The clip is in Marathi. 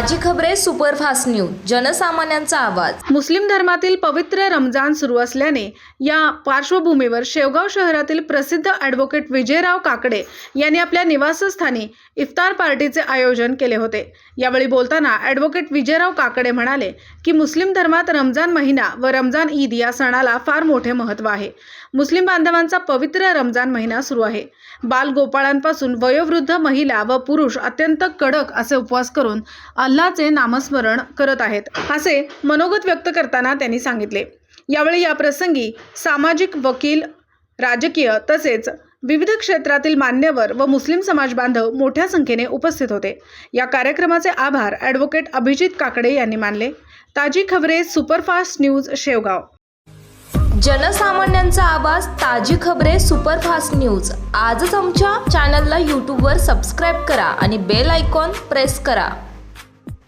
खबरे सुपरफास्ट न्यूज जनसामान्यांचा आवाज. मुस्लिम धर्मातील पवित्र रमजान सुरू असल्याने या पार्श्वभूमीवर शेवगाव शहरातील प्रसिद्ध ॲडव्होकेट विजयराव काकडे यांनी आपल्या निवासस्थानी इफ्तार पार्टीचे आयोजन केले होते. यावेळी बोलताना ॲडव्होकेट विजयराव काकडे म्हणाले की मुस्लिम धर्मात रमजान महिना व रमजान ईद या सणाला फार मोठे महत्त्व आहे. मुस्लिम बांधवांचा पवित्र रमजान महिना सुरू आहे. बालगोपाळांपासून वयोवृद्ध महिला व पुरुष अत्यंत कडक असे उपवास करून अल्लाचे नामस्मरण करत आहेत असे मनोगत व्यक्त करताना त्यांनी सांगितले. यावेळी या प्रसंगी सामाजिक वकील राजकीय तसेच विविध क्षेत्रातील मान्यवर व मुस्लिम समाज बांधव मोठ्या संख्येने उपस्थित होते. या कार्यक्रमाचे आभार ॲडव्होकेट अभिजित काकडे यांनी मानले. ताजी खबरे सुपरफास्ट न्यूज शेवगाव. जनसामान्यांचा आवाज ताजी खबरे सुपरफास्ट न्यूज. आजच आमच्या चॅनलला यूट्यूबवर सबस्क्राईब करा आणि बेल आयकॉन प्रेस करा.